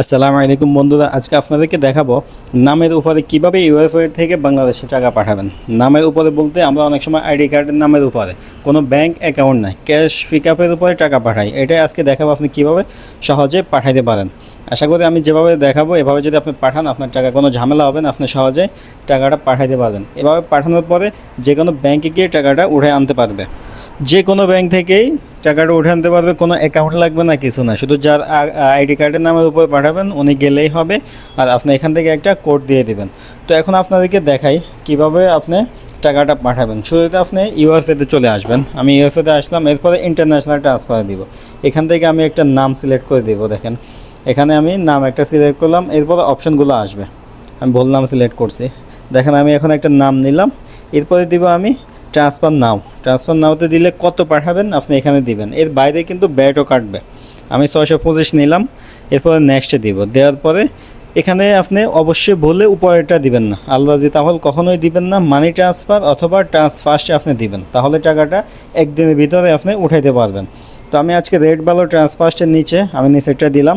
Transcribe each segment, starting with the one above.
আসসালামু আলাইকুম বন্ধুরা, আজকে আপনাদেরকে দেখাবো নামের উপরে কীভাবে ইউএফএ থেকে বাংলাদেশে টাকা পাঠাবেন। নামের উপরে বলতে আমরা অনেক সময় আইডি কার্ডের নামের উপরে, কোনো ব্যাংক অ্যাকাউন্ট নাই, ক্যাশ পিকআপের উপরে টাকা পাঠাই। এটাই আজকে দেখাবো আপনি কীভাবে সহজে পাঠাইতে পারেন। আশা করি আমি যেভাবে দেখাবো, এভাবে যদি আপনি পাঠান, আপনার টাকা কোনো ঝামেলা হবে না, আপনি সহজে টাকাটা পাঠাইতে পারবেন। এভাবে পাঠানোর পরে যে কোনো ব্যাংকে গিয়ে টাকাটা উঠে আনতে পারবে। যে কোনো ব্যাংক থেকেই টাকাটা উঠে আনতে পারবে, কোনো অ্যাকাউন্ট লাগবে না, কিছু না। শুধু যার আইডি কার্ডের নামের উপর পাঠাবেন, উনি গেলেই হবে, আর আপনি এখান থেকে একটা কোড দিয়ে দেবেন। তো এখন আপনাদেরকে দেখাই কীভাবে আপনি টাকাটা পাঠাবেন। শুরুতে আপনি ইউএফএতে চলে আসবেন। আমি ইউএফএতে আসলাম, এরপরে ইন্টারন্যাশনাল ট্রান্সফার দিব। এখান থেকে আমি একটা নাম সিলেক্ট করে দিব, দেখেন। এখানে আমি নাম একটা সিলেক্ট করলাম, এরপরে অপশনগুলো আসবে। আমি ভুল নাম সিলেক্ট করছি। দেখেন আমি এখন একটা নাম নিলাম, এরপরে দিব আমি ট্রান্সফার নাও। ট্রান্সফার নাওতে দিলে কত পাঠাবেন? আপনি এখানে দিবেন। এর বাইরে কিন্তু ব্যাটও কাটবে। আমি ছয়শো পঁচিশ নিলাম। এরপরে নেক্সটে দিব। দেওয়ার পরে এখানে আপনি অবশ্যই ভুলে উপরেরটা দিবেন না। আল্লাহ জি তাহলে কখনোই দিবেন না। মানি ট্রান্সফার অথবা ট্রান্সফার্স্টে আপনি দিবেন। তাহলে টাকাটা একদিনের ভিতরে আপনি উঠাইতে পারবেন। তো আমি আজকে রেড বালো ট্রান্সফার্স্টের নিচে, আমি নিচেরটা দিলাম।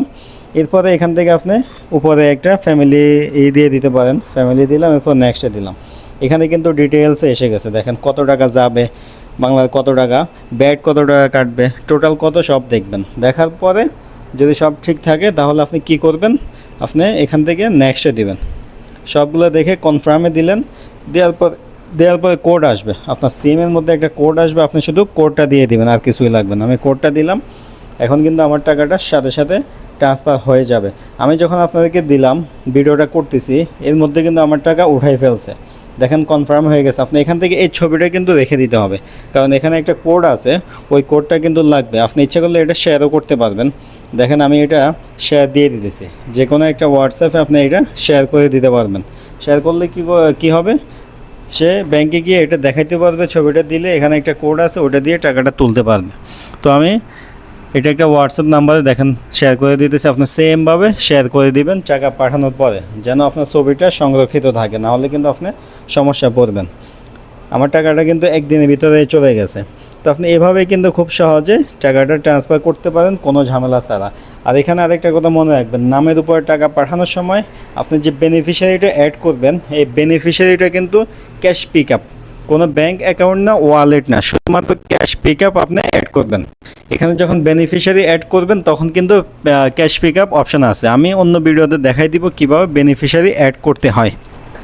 এরপরে এখান থেকে আপনি উপরে একটা ফ্যামিলি ই দিয়ে দিতে পারেন। ফ্যামিলি দিলাম, এরপর নেক্সটে দিলাম। এখানে কিন্তু ডিটেলসে এসে গেছে। দেখেন কত টাকা যাবে বাংলার কত টাকা ব্যাট কত টাকা কাটবে টোটাল কত সব দেখবেন। দেখার পরে যদি সব ঠিক থাকে, তাহলে আপনি কি করবেন? আপনি এখান থেকে নেক্সটে দিবেন। সবগুলো দেখে কনফার্মে দিলেন। দেওয়ার পর, দেওয়ার পরে কোড আসবে। আপনার সিমের মধ্যে একটা কোড আসবে, আপনি শুধু কোডটা দিয়ে দিবেন, আর কিছুই লাগবে না। আমি কোডটা দিলাম। এখন কিন্তু আমার টাকাটা সাথে সাথে ট্রান্সফার হয়ে যাবে। আমি যখন আপনাদেরকে দিলাম, ভিডিওটা করতেছি, এর মধ্যে কিন্তু আমার টাকা উঠাই ফেলছে। দেখেন কনফার্ম হয়ে গেছে। আপনি এখান থেকে এই ছবিটা কিন্তু রেখে দিতে হবে। কারণ এখানে একটা কোড আছে, ওই কোডটা কিন্তু লাগবে। আপনি ইচ্ছা করলে এটা শেয়ারও করতে পারবেন। দেখেন আমি এটা শেয়ার দিয়ে দিতেছি। যে কোনো একটা হোয়াটসঅ্যাপে আপনি এটা শেয়ার করে দিতে পারবেন। শেয়ার করলে কী কী হবে? সে ব্যাংকে গিয়ে এটা দেখাইতে পারবে, ছবিটা দিলে এখানে একটা কোড আছে, ওটা দিয়ে টাকাটা তুলতে পারবে। তো আমি এটা একটা হোয়াটসঅ্যাপ নাম্বারে দেখেন শেয়ার করে দিতেছি। আপনি সেমভাবে শেয়ার করে দিবেন টাকা পাঠানোর পরে, যেন আপনার ছবিটা সংরক্ষিত থাকে। নাহলে কিন্তু আপনি সমস্যা পড়বেন। আমার টাকাটা কিন্তু একদিনের ভিতরে চলে গেছে। তো আপনি এভাবে কিন্তু খুব সহজে টাকাটা ট্রান্সফার করতে পারেন, কোনো ঝামেলা ছাড়া। আর এখানে আরেকটা কথা মনে রাখবেন, নামের উপরে টাকা পাঠানোর সময় আপনি যে বেনিফিশিয়ারিটা অ্যাড করবেন, এই বেনিফিশিয়ারিটা কিন্তু ক্যাশ পিক আপ কোনো ব্যাঙ্ক অ্যাকাউন্ট না ওয়ালেট না, শুধুমাত্র ক্যাশ পিক আপ আপনি অ্যাড করবেন। এখানে যখন বেনিফিশিয়ারি অ্যাড করবেন, তখন কিন্তু ক্যাশ পিক আপ অপশান আছে। আমি অন্য ভিডিওতে দেখাই দিব কীভাবে বেনিফিশিয়ারি অ্যাড করতে হয়।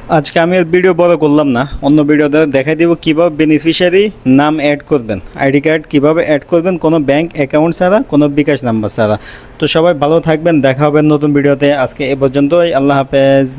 আজকে আমি আর ভিডিও বড় করলাম না। অন্য ভিডিওতে দেখাই দিব কীভাবে বেনিফিশিয়ারি নাম অ্যাড করবেন। আইডি কার্ড কীভাবে অ্যাড করবেন, কোনো ব্যাঙ্ক অ্যাকাউন্ট ছাড়া, কোনো বিকাশ নাম্বার ছাড়া। তো সবাই ভালো থাকবেন, দেখা হবে নতুন ভিডিওতে আজকে এ পর্যন্তই, আল্লাহ হাফেজ।